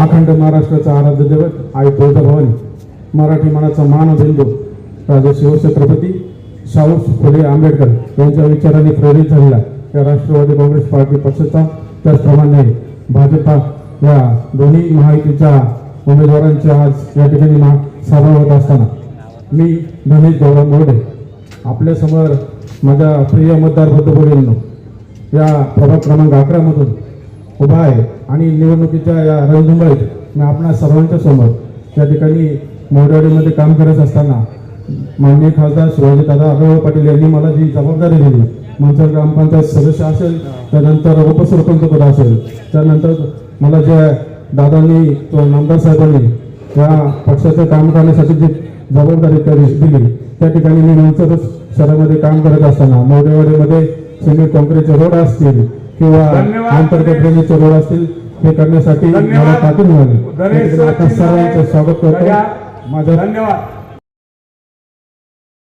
अखंड महाराष्ट्राचा आराध्य दैवत आई तुळजाभवानी. मराठी मनाचा मानबिंदू. राजा शिवछत्रपती हो शाहू फुले आंबेडकर यांच्या विचारांनी प्रेरित झालेला या राष्ट्रवादी काँग्रेस पार्टी पक्षाचा त्याचप्रमाणे भाजपा या दोन्ही महायुतीच्या उमेदवारांच्या आज या ठिकाणी महा- सभा होत असताना. मी धनेश गौरव मोडे आपल्यासमोर माझ्या प्रिय मतदार बंधू या प्रभाग क्रमांक अकरामधून उभा आहे. आणि निवडणुकीच्या या रणधुंबळीत मी आपणा सर्वांच्या समोर त्या ठिकाणी मोरवाडीमध्ये काम करत असताना माननीय खासदार शिवाजी दादा पाटील यांनी मला जी जबाबदारी दिली मंचर ग्रामपंचायत सदस्य असेल त्यानंतर उपसरपंच पद असेल त्यानंतर मला ज्या दादांनी तो नामदार साहेबांनी या पक्षाचं काम करण्यासाठी जी जबाबदारी त्यांनी दिली त्या ठिकाणी मी मंचर शहरामध्ये काम करत असताना मोडेवाडीमध्ये सिमेंट कॉन्क्रीटचे रोड असतील किंवा धन्यवाद. अंतर्गत ड्रेनेजचे रोड असतील हे करण्यासाठी मला. ताकद मिळाली. सर्वांचं स्वागत करतो. माझ्या धन्यवाद.